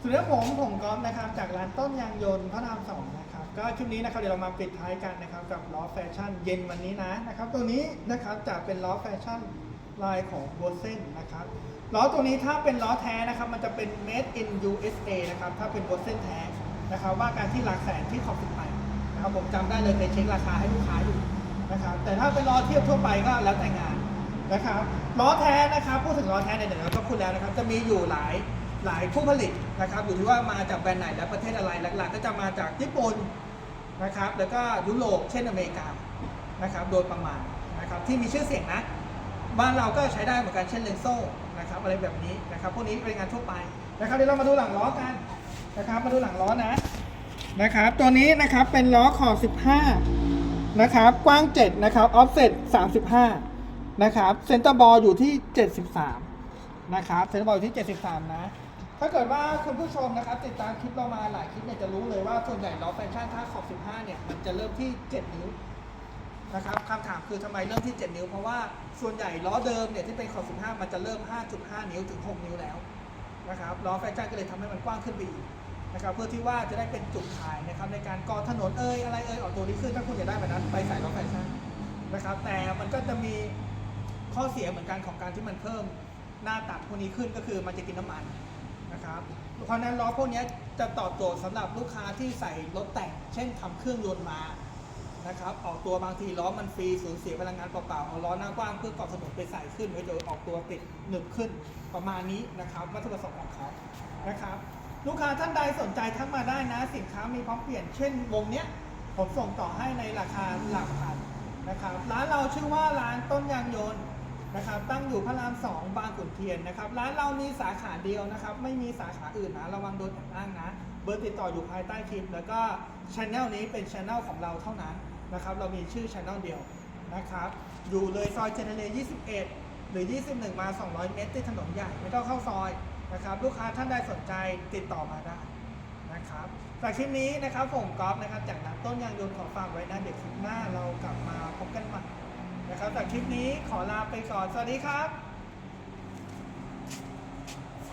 สวัสดีครับผมผมก๊อฟนะครับจากร้านต้นยางยนต์พระรามสองนะครับก็คลิปนี้นะครับเดี๋ยวเรามาปิดท้ายกันนะครับกับล้อแฟชั่นเย็นวันนี้นะนะครับตัวนี้นะครับจะเป็นล้อแฟชั่นลายของโบเซนนะครับล้อตัวนี้ถ้าเป็นล้อแท้นะครับมันจะเป็น made in USA นะครับถ้าเป็นโบเซนแท้นะครับว่าการที่หลักแสนที่ขอบสิบไปนะครับผมจำได้เลยเคยเช็คราคาให้ลูกค้าอยู่นะครับแต่ถ้าเป็นล้อเทียบทั่วไปก็แล้วแต่งานนะครับล้อแท้นะครับพูดถึงล้อแท้เนี่ยเดี๋ยวเราก็พูดแล้วนะครับจะมีอยู่หลาย หลายผู้ผลิตนะครับอยู่ที่ว่ามาจากแบรนด์ไหนและประเทศอะไรหลักๆ ก็จะมาจากญี่ปุ่นนะครับแล้วก็ยุโรปเช่นอเมริกานะครับโดยประมาณนะครับที่มีชื่อเสียงนะบ้านเราก็ใช้ได้เหมือนกันเช่นเลนโซ่นะครับอะไรแบบนี้นะครับพวกนี้เป็นงานทั่วไปนะครับเดี๋ยวเรามาดูหลังล้อกันนะครับมาดูหลังล้อนะนะครับตัวนี้นะครับเป็นล้อขอบ 15 นะครับ กว้าง 7 นะครับออฟเซ็ต35 นะครับเซนเตอร์บอลอยู่ที่ 73 นะครับเซนเตอร์บอลอยู่ที่ 73 นะ ถ้าเกิดว่าคุณผู้ชมนะครับติดตามคลิปเรามาหลายคลิปเนี่ยจะรู้เลยว่าส่วนใหญ่ล้อแฟชั่นถ้าขอบ 15 เนี่ยมันจะเริ่มที่ 7 นิ้วนะครับคำถามคือทำไมเริ่มที่ 7 นิ้ว เพราะว่าส่วนใหญ่ล้อเดิมเนี่ยที่เป็นขอบ 15 มันจะเริ่ม 5.5 นิ้วถึง 6 นิ้วแล้วนะครับล้อแฟชั่นก็เลยทำให้มันกว้างขึ้นไปอีกนะครับเพื่อที่ว่าจะได้เป็นจุดขายนะครับในการก่อถนนเอ่ยอะไรเอ่ยออกตัวนี้ขึ้นถ้าคุณอยากได้แบบนั้นไปใส่ล้อแฟชั่นนะครับแต่มันก็จะมีข้อเสียเหมือนกันของการที่มันเพิ่มหน้าตัดพวกนี้ขึ้นก็คือมันจะกินน้ำมัน นะครับเพราะฉะนั้นล้อพวกนี้จะตอบโจทย์สำหรับลูกค้าที่ใส่รถแต่ง เช่นทำเครื่องยนต์มานะครับออกตัวบางทีล้อมันฟรีสูญเสียพลังงานเปล่าๆเอาล้อหน้ากว้างเพื่อกอบถนนไปใส่ขึ้นไว้โดยออกตัวติดหนึบขึ้นประมาณนี้นะครับวัตถุประสงค์ของเขานะครับลูกค้าท่านใดสนใจทักมาได้นะสินค้ามีพร้อมเปลี่ยนเช่นวงเนี้ยผมส่งต่อให้ในราคาหลักพันนะครับร้านเราชื่อว่าร้านต้นยางยนต์ นะครับตั้งอยู่พระรามสองบางขุนเทียนนะครับร้านเรามีสาขาเดียวนะครับ ไม่มีสาขาอื่นนะระวังโดนแอบอ้างนะ เบอร์ติดต่ออยู่ภายใต้คลิป แล้วก็ช anel นี้เป็นช anel ของเราเท่านั้นนะครับ เรามีชื่อช anel เดียวนะครับอยู่เลยซอยเจเนเร21 หรือ 21 มา 200 เมตรที่ถนนใหญ่ไม่ต้องเข้าซอยนะครับลูกค้าท่านใดสนใจติดต่อมาได้นะครับจากคลิปนี้นะครับผมกอล์ฟนะครับจากนั้นต้นยางยนต์ขอฝากไว้นะเดี๋ยวคลิปหน้าเรากลับมาพบกันใหม่ นะครับแต่คลิปนี้ขอลาไปก่อน สวัสดีครับ